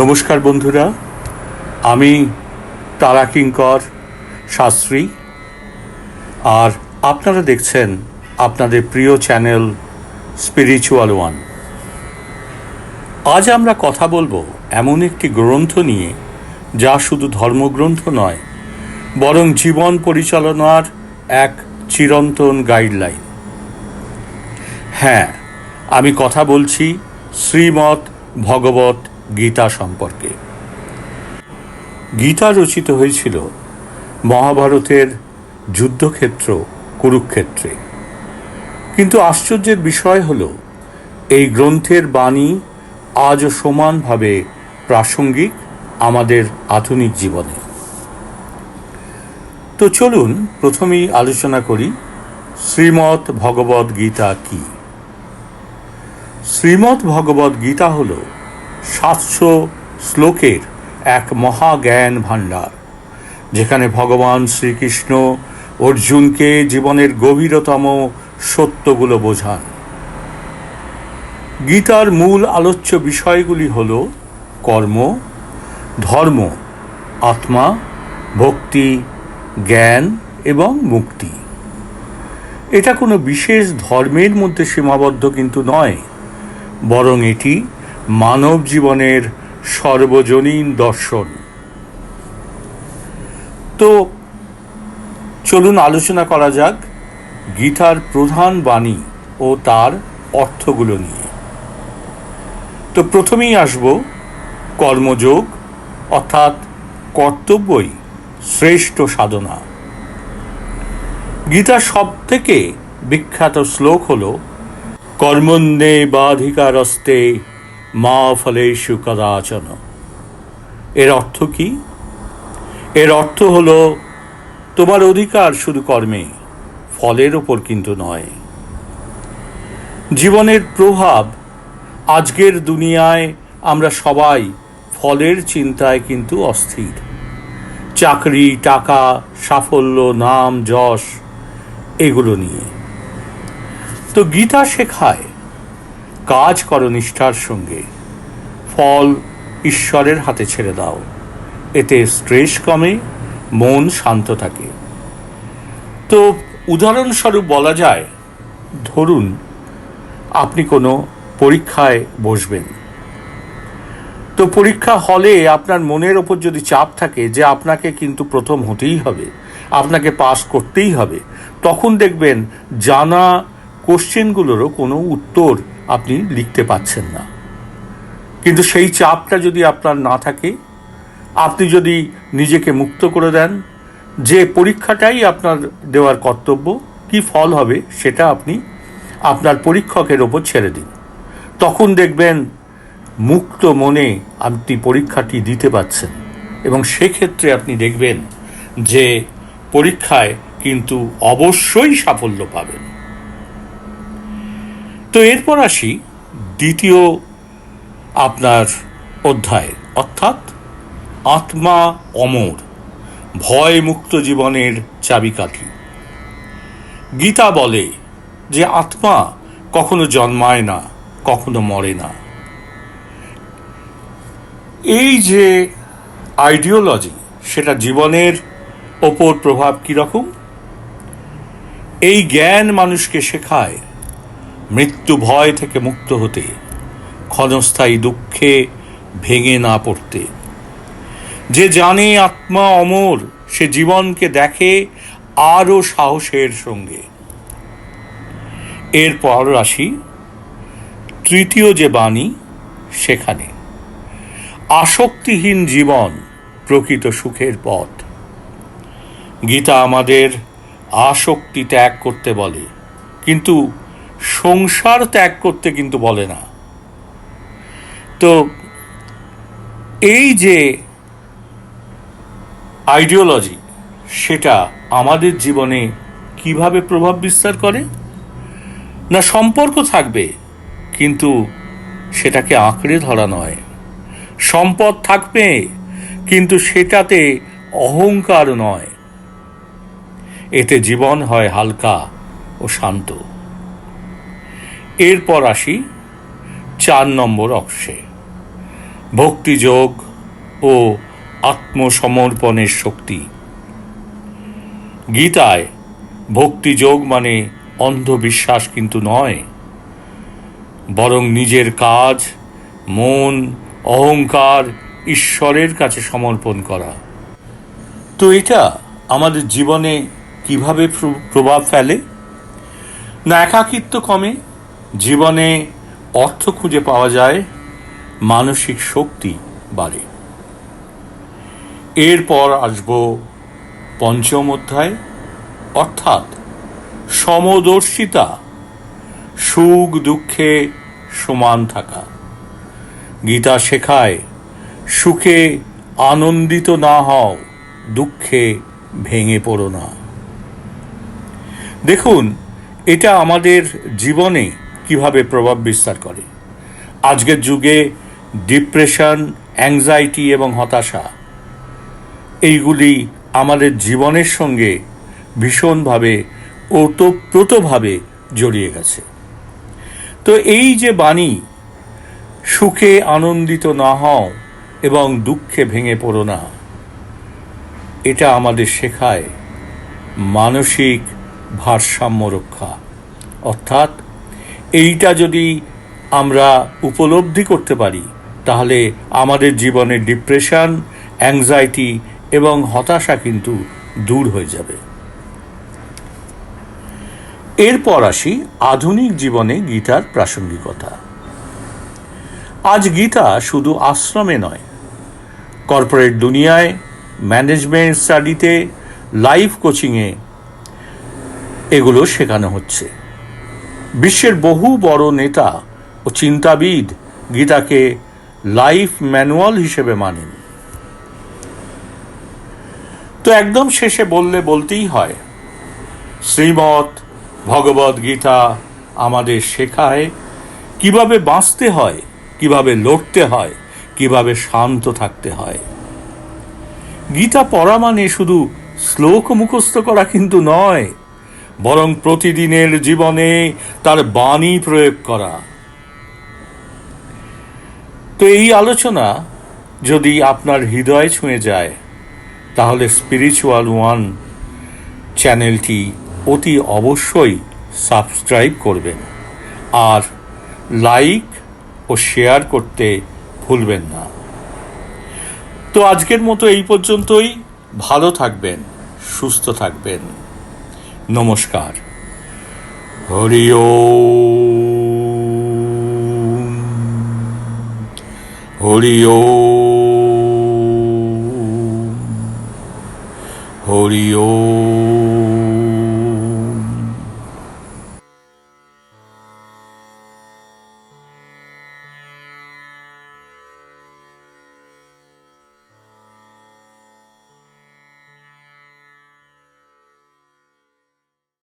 নমস্কার বন্ধুরা, আমি তারাকিঙ্কর শাস্ত্রী। আর আপনারা দেখছেন আপনাদের প্রিয় চ্যানেল স্পিরিচুয়াল ওয়ান। আজ আমরা কথা বলব এমন একটি গ্রন্থ নিয়ে, যা শুধু ধর্মগ্রন্থ নয়, বরং জীবন পরিচালনার এক চিরন্তন গাইডলাইন হ্যাঁ আমি কথা বলছি শ্রীমৎ ভগবত গীতা সম্পর্কে। গীতা রচিত হয়েছিল মহাভারতের যুদ্ধক্ষেত্র, কুরুক্ষেত্রে। কিন্তু আশ্চর্যের বিষয় হল, এই গ্রন্থের বাণী আজও সমানভাবে প্রাসঙ্গিক আমাদের আধুনিক জীবনে। তো চলুন প্রথমেই আলোচনা করি, শ্রীমৎ ভগবদ গীতা কী? শ্রীমৎ ভগবদ গীতা হল সাতশো শ্লোকের এক মহাজ্ঞান ভাণ্ডার, যেখানে ভগবান শ্রীকৃষ্ণ অর্জুনকে জীবনের গভীরতম সত্যগুলো বোঝান। গীতার মূল আলোচ্য বিষয়গুলি হল কর্ম, ধর্ম, আত্মা, ভক্তি, জ্ঞান এবং মুক্তি। এটা কোনো বিশেষ ধর্মের মধ্যে সীমাবদ্ধ কিন্তু নয়, বরং এটি মানব জীবনের সর্বজনীন দর্শন। তো চলুন আলোচনা করা যাক গীতার প্রধান বাণী ও তার অর্থগুলো নিয়ে। তো প্রথমেই আসব কর্মযোগ, অর্থাৎ কর্তব্যই শ্রেষ্ঠ সাধনা। গীতার সব থেকে বিখ্যাত শ্লোক হলো কর্মণ্যে বাধিকারস্তে মা ফলেষু কদাচন। এর অর্থ কি? এর অর্থ হল, তোমার অধিকার শুধু কর্মে, ফলের ওপর কিন্তু নয়। জীবনের প্রভাব আজকের দুনিয়ায় আমরা সবাই ফলের চিন্তায় কিন্তু অস্থির। চাকরি, টাকা, সাফল্য, নাম, যশ, এগুলো নিয়ে। তো গীতা শেখায় কাজ করো নিষ্ঠার সঙ্গে। ফল ঈশ্বরের হাতে ছেড়ে দাও। এতে স্ট্রেস কমে, মন শান্ত থাকে। তো উদাহরণস্বরূপ বলা যায়, ধরুন, আপনি কোনো পরীক্ষায় বসবেন। তো পরীক্ষা হলে আপনার মনের ওপর যদি চাপ থাকে যে আপনাকে কিন্তু প্রথম হতেই হবে, আপনাকে পাস করতেই হবে, তখন দেখবেন জানা কোশ্চেনগুলোরও কোনো উত্তর আপনি লিখতে পাচ্ছেন না। কিন্তু সেই চাপটা যদি আপনার না থাকে, আপনি যদি নিজেকে মুক্ত করে দেন, যে পরীক্ষাটাই আপনার দেওয়ার কর্তব্য, কি ফল হবে সেটা আপনি আপনার পরীক্ষকের ওপর ছেড়ে দিন। তখন দেখবেন মুক্ত মনে আপনি পরীক্ষাটি দিতে পাচ্ছেন এবং সেক্ষেত্রে আপনি দেখবেন যে পরীক্ষায় কিন্তু অবশ্যই সাফল্য পাবেন। তো এরপর আসি দ্বিতীয় আপনার অধ্যায়, অর্থাৎ আত্মা অমর ভয় মুক্ত জীবনের চাবিকাঠি। গীতা বলে যে আত্মা কখনো জন্মায় না, কখনো মরে না। এই যে আইডিওলজি, সেটা জীবনের ওপর প্রভাব কীরকম? এই জ্ঞান মানুষকে শেখায় মৃত্যু ভয় থেকে মুক্ত হতে, ক্ষণস্থায়ী দুঃখে ভেঙে না পড়তে। যে জানে আত্মা অমর, সে জীবনকে দেখে আরও সাহসের সঙ্গে। এরপর আসি তৃতীয় যে বাণী, সেখানে। আসক্তিহীন জীবন প্রকৃত সুখের পথ। গীতা আমাদের আসক্তি ত্যাগ করতে বলে, কিন্তু সংসার ত্যাগ করতে কিন্তু বলে না। তো এই যে আইডিওলজি সেটা আমাদের জীবনে কীভাবে প্রভাব বিস্তার করে? না, সম্পর্ক থাকবে, কিন্তু সেটাকে আঁকড়ে ধরা নয়। সম্পদ থাকবে, কিন্তু সেটাতে অহংকার নয়। এতে জীবন হয় হালকা ও শান্ত। এরপর আসি চার নম্বর অংশে। ভক্তিযোগ ও আত্মসমর্পণের শক্তি। গীতায় ভক্তিযোগ মানে অন্ধবিশ্বাস কিন্তু নয়, বরং নিজের কাজ, মন, অহংকার ঈশ্বরের কাছে সমর্পণ করা। তো এটা আমাদের জীবনে কীভাবে প্র- প্রভাব ফেলে? না একাকিত্ব কমে জীবনে অর্থ খুঁজে পাওয়া যায়, মানসিক শক্তি বাড়ে। এরপর আসব পঞ্চম অধ্যায়, অর্থাৎ সমদর্শিতা, সুখ, দুঃখে সমান থাকা। গীতা শেখায়, সুখে আনন্দিত না হও, দুঃখে ভেঙে পড়ো না। দেখুন, এটা আমাদের জীবনে কীভাবে প্রভাব বিস্তার করে? আজকের যুগে ডিপ্রেশন অ্যাংজাইটি এবং হতাশা, এইগুলি আমাদের জীবনের সঙ্গে ভীষণভাবে, ওতপ্রোতভাবে জড়িয়ে গেছে। তো এই যে বাণী, সুখে আনন্দিত না হও এবং দুঃখে ভেঙে পড়ো না, এটা আমাদের শেখায় মানসিক ভারসাম্য রক্ষা। অর্থাৎ এইটা যদি আমরা উপলব্ধি করতে পারি, তাহলে আমাদের জীবনে ডিপ্রেশন অ্যাংজাইটি এবং হতাশা কিন্তু দূর হয়ে যাবে। এরপর আসি আধুনিক জীবনে গীতার প্রাসঙ্গিকতা। আজ গীতা শুধু আশ্রমে নয়, কর্পোরেট দুনিয়ায়, ম্যানেজমেন্ট স্টাডিতে, লাইফ কোচিংয়ে এগুলো শেখানো হচ্ছে। বিশ্বের বহু বড় নেতা ও চিন্তাবিদ গীতাকে লাইফ ম্যানুয়াল হিসেবে মানেন। তো একদম শেষে বললে বলতেই হয়, শ্রীমৎ ভগবদ গীতা আমাদের শেখায় কীভাবে বাঁচতে হয়, কীভাবে লড়তে হয়, কীভাবে শান্ত থাকতে হয়। গীতা পড়া মানে শুধু শ্লোক মুখস্থ করা কিন্তু নয় বরং প্রতিদিনের জীবনে তার বাণী প্রয়োগ করা। তো এই আলোচনা যদি আপনার হৃদয় ছুঁয়ে যায়, তাহলে স্পিরিচুয়াল ওয়ান চ্যানেলটি অতি অবশ্যই সাবস্ক্রাইব করবেন আর লাইক ও শেয়ার করতে ভুলবেন না। তো আজকের মতো এই পর্যন্তই। ভালো থাকবেন, সুস্থ থাকবেন। নমস্কার। হরি হরি